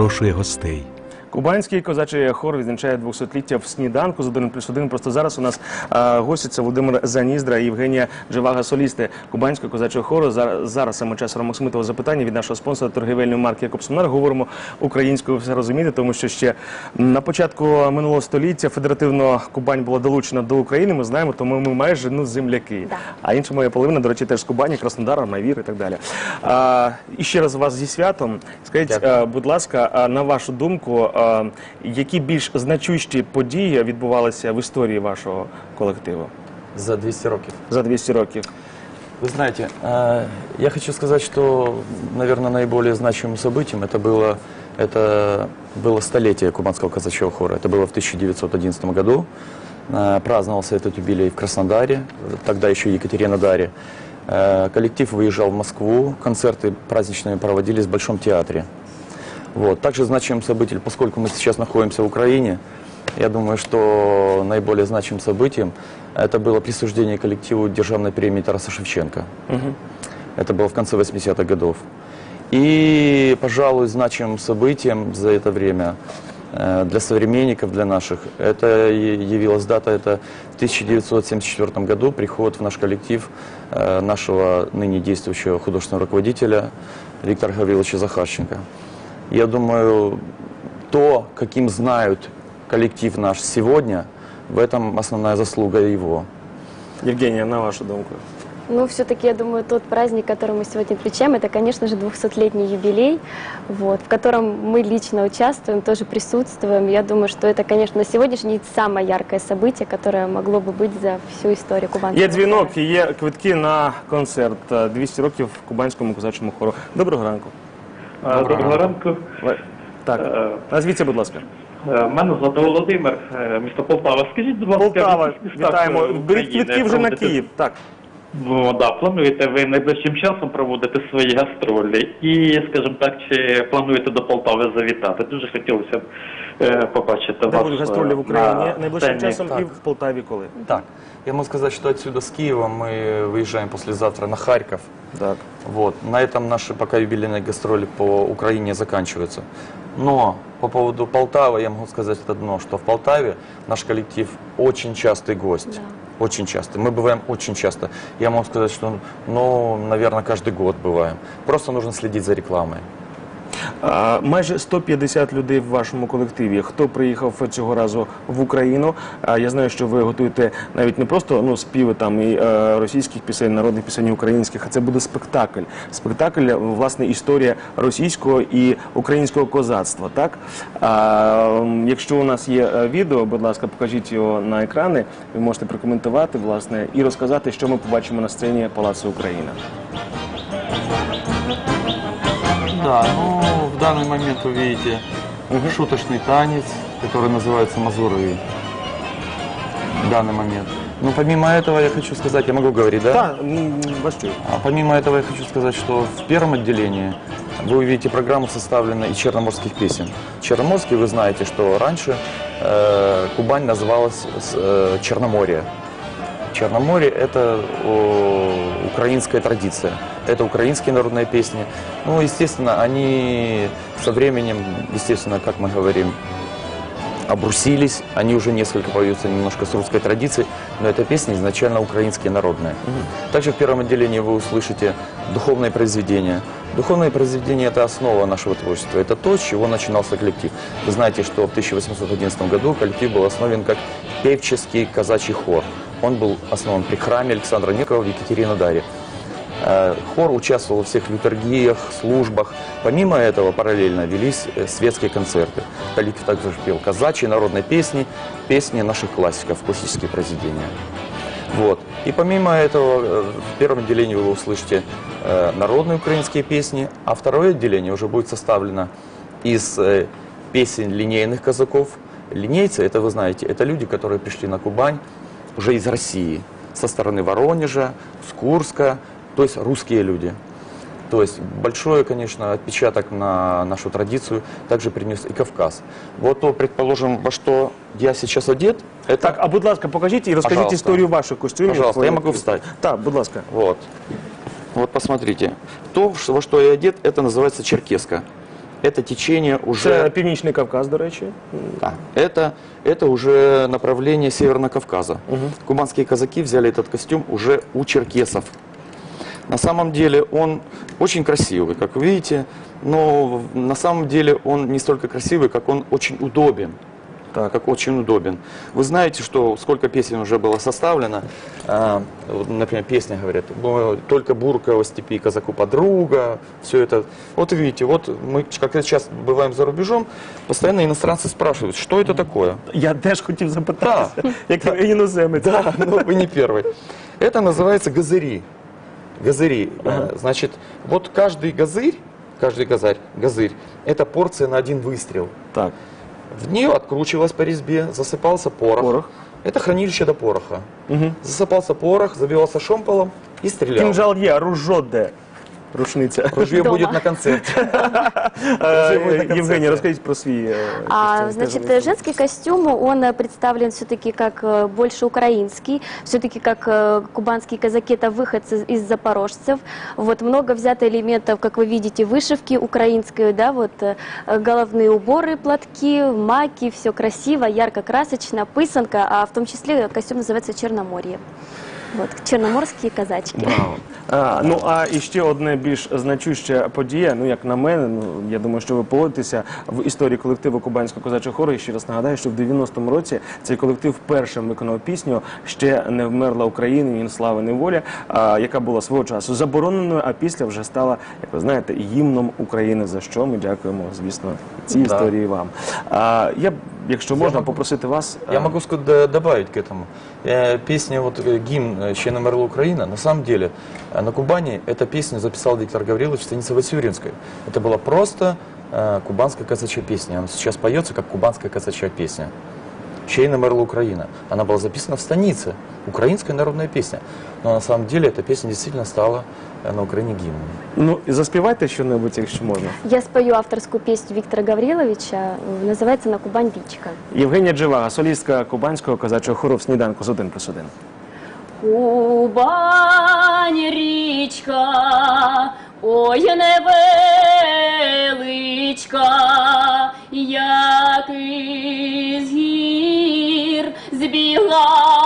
запрошує гостей. Кубанський козачий хор відзначає 200-ліття в сніданку з 1 плюс 1. Просто зараз у нас а, гості це Володимир Заніздра і Євгенія Живага, солісти Кубанського козачого хору. Зараз, зараз саме час Ромоксмитового запитання від нашого спонсора торгівельної марки Якобсонар. Говоримо українською, все розумієте, тому що ще на початку минулого століття федеративно Кубань була долучена до України. Ми знаємо, тому ми майже ну земляки. Да. А інша моя половина, до речі, теж з Кубані, Краснодара, Майвір і так далі. А, і ще раз вас зі святом. Скажіть, Дякую. а, будь ласка, на вашу думку, які більш значущі події відбувалися в історії вашого колективу За 200 років. за 200 років? Вы знаете, э, я хочу сказать, что, наверное, наиболее значимым событием это было, это было столетие Кубанского казачьего хора. Это было в 1911 году. Э, Праздновался этот юбилей в Краснодаре, тогда еще Екатеринодаре. Э, Коллектив выезжал в Москву, концерты праздничные проводились в Большом театре. Вот. Также значимым событием, поскольку мы сейчас находимся в Украине, я думаю, что наиболее значимым событием это было присуждение коллективу Державной премии Тараса Шевченко. Это было в конце 80-х годов. И, пожалуй, значимым событием за это время э, для современников, для наших, это явилась дата, это в 1974 году приход в наш коллектив э, нашего ныне действующего художественного руководителя Виктора Гавриловича Захарченко. Я думаю, то, каким знают коллектив наш сегодня, в этом основная заслуга его. Євгенія, на вашу думку. Ну, все-таки, я думаю, тот праздник, который мы сегодня отмечаем, это, конечно же, 200-летний юбилей, вот, в котором мы лично участвуем, тоже присутствуем. Я думаю, что это, конечно, на сегодняшний день самое яркое событие, которое могло бы быть за всю историю Кубанского Є дзвінок, хора. і є квитки на концерт е, 200 років в Кубанському козачому хору. Доброго ранку. Доброго ранку. Так, Е, назвіться, будь ласка. е, Мене звати Володимир, е, місто Полтава. Скажіть, будь ласка, Полтава, вітаємо. Беріть квитки вже на Київ. Так. Ну, да, плануєте ви найближчим часом проводити свої гастролі? І, скажімо так, чи плануєте до Полтави завітати? Дуже хотілося б побачити Де вас. будуть гастролі в Україні на найближчим сцені. часом і в Полтаві коли? Так, я могу сказать, что отсюда с Киева мы выезжаем послезавтра на Харьков. Так. Вот. На этом наши пока юбилейные гастроли по Украине заканчиваются. Но по поводу Полтавы я могу сказать одно, что в Полтаве наш коллектив очень частый гость. Да. Очень часто. Мы бываем очень часто. Я могу сказать, что, ну, наверное, каждый год бываем. Просто нужно следить за рекламой. А, Майже 150 людей в вашому колективі. Хто приїхав цього разу в Україну? Я знаю, що ви готуєте навіть не просто ну, співи там і е, російських пісень, народних пісень і українських, а це буде спектакль. Спектакль, власне, історія російського і українського козацтва. Так якщо у нас є е, відео, будь ласка, покажіть його на екрани. Ви можете прокоментувати власне і розказати, що ми побачимо на сцені Палацу Україна. Да, ну, данный момент вы видите шуточный танец, который называется Мазуры. В данный момент. Ну, помимо этого, я хочу сказать, я могу говорить, да? Вас чують. А помимо этого я хочу сказать, что в первом отделении вы увидите программу, составленную из черноморских песен. Черноморский, вы знаете, что раньше э, Кубань называлась с- э, Черноморье. Черноморье – это о, украинская традиция, это украинские народные песни. Ну, естественно, они со временем, естественно, как мы говорим, обрусились, они уже несколько поются немножко с русской традицией, но это песни изначально украинские народные. Также в первом отделении вы услышите духовные произведения. Духовные произведения – это основа нашего творчества, это то, с чего начинался коллектив. Вы знаете, что в 1811 году коллектив был основан как певческий казачий хор. Он был основан при храме Александра Некова в Екатеринодаре. Э, Хор участвовал во всех литургиях, службах. Помимо этого параллельно велись э, светские концерты. Коллектив также пел казачьи народные песни, песни наших классиков, классические произведения. Вот. И помимо этого, э, в первом отделении вы услышите народные украинские песни, а второе отделение уже будет составлено из песен линейных казаков. Линейцы, это вы знаете, это люди, которые пришли на Кубань уже из России, со стороны Воронежа, с Курска, то есть русские люди. То есть большой, конечно, отпечаток на нашу традицию также принес и Кавказ. Вот то, предположим, во что я сейчас одет, это Так, а будь ласка, покажіть і розкажіть Пожалуйста. історію ваших костюмів. Пожалуйста, я могу встать. Так, будь ласка. Вот. Вот посмотрите. То, ш- во что я одет, это называется черкеска. это течение уже... Це Північний Кавказ, до речі. Да, это, это уже направление Северного Кавказа. Кубанские казаки взяли этот костюм уже у черкесов. На самом деле он очень красивый, как вы видите, но в- на самом деле он не столько красивый, как он очень удобен. Так. Как очень удобен. Вы знаете, что сколько песен уже было составлено. А, вот, например, песня говорят, «Бо- только бурка о степи казаку подруга, все это. Вот видите, вот мы, как сейчас бываем за рубежом, постоянно иностранцы спрашивают, что это такое. Я теж хотів запитати, як іноземець. Да, но вы не первый. Это называется газыри. Газыри. Э, Значит, вот каждый газырь, каждый газарь, газырь, это порция на один выстрел. Так. В нее откручивалась по резьбе, засыпался порох. Порох. Это хранилище до пороха. Угу. Засыпался порох, забивался шомполом и стрелял. Кінжал є, ружо де? Рушниця. Ружье Дома. будет на концерте. Е, буде на концерті. Євгенія, розкажіть про свій е, А, костюм, значит, скажімо. э, женский костюм, он э, представлен все-таки как э, больше украинский, все-таки как э, кубанские казаки, это выходцы из запорожцев. Вот много взято элементов, как вы видите, вышивки украинской, да, вот э, головные уборы, платки, маки, все красиво, ярко-красочно, пысанка, а в том числе костюм называется Черноморье. Вот, черноморские казачки. Браво. А, ну а і ще одне більш значуща подія, ну як на мене, ну я думаю, що ви погодитеся в історії колективу Кубанського козачого хору. І ще раз нагадаю, що в 90-му році цей колектив першим виконав пісню Ще не вмерла Україна, він слави неволя, а, яка була свого часу забороненою, а після вже стала, як ви знаєте, гімном України. За що ми дякуємо, звісно, цій історії вам. А, я якщо можна, попросити вас. Я могу ска- д- добавить к этому. Э, Песня, вот э, гимн э, «Ще не мерла Украина», на самом деле э, на Кубани эта песню записал Виктор Гаврилович в станице Васюринской. Это была просто э, кубанская казачья песня. Она сейчас поется как кубанская казачья песня. «Ще не мерла Украина». Она была записана в станице. Украинская народная песня. Но на самом деле эта песня действительно стала э, на Украине гимном. Ну і заспівайте щонебудь, якщо можна. Я спою авторскую песню Виктора Гавриловича, э, называется «На Кубань Вичка». Євгенія Дживага, солістка Кубанського козачого хору в сніданку з один плюс один. Кубань річка, ой невеличка, як із гір Allah.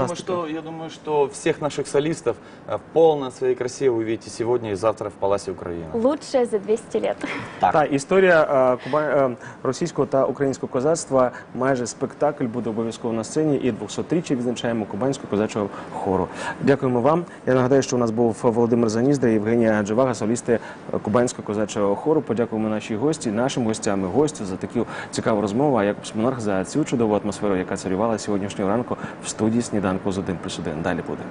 думаю, Фантастика. что, я думаю, что всех наших солистов э, в полной своей красе вы увидите сегодня и завтра в Паласе Украины. Лучшее за 200 лет. Та історія е, куба... е, російського та українського козацтва майже спектакль буде обов'язково на сцені і 200-річчя відзначаємо кубанського козачого хору. Дякуємо вам. Я нагадаю, що у нас був Володимир Заніздра і Євгенія Дживага, солісти е, кубанського козачого хору. Подякуємо нашій гості, нашим гостям і гостю за таку цікаву розмову. А Якобс Монарх за цю чудову атмосферу, яка царювала сьогоднішнього ранку в студії сніданку З 1 плюс 1. Далі буде.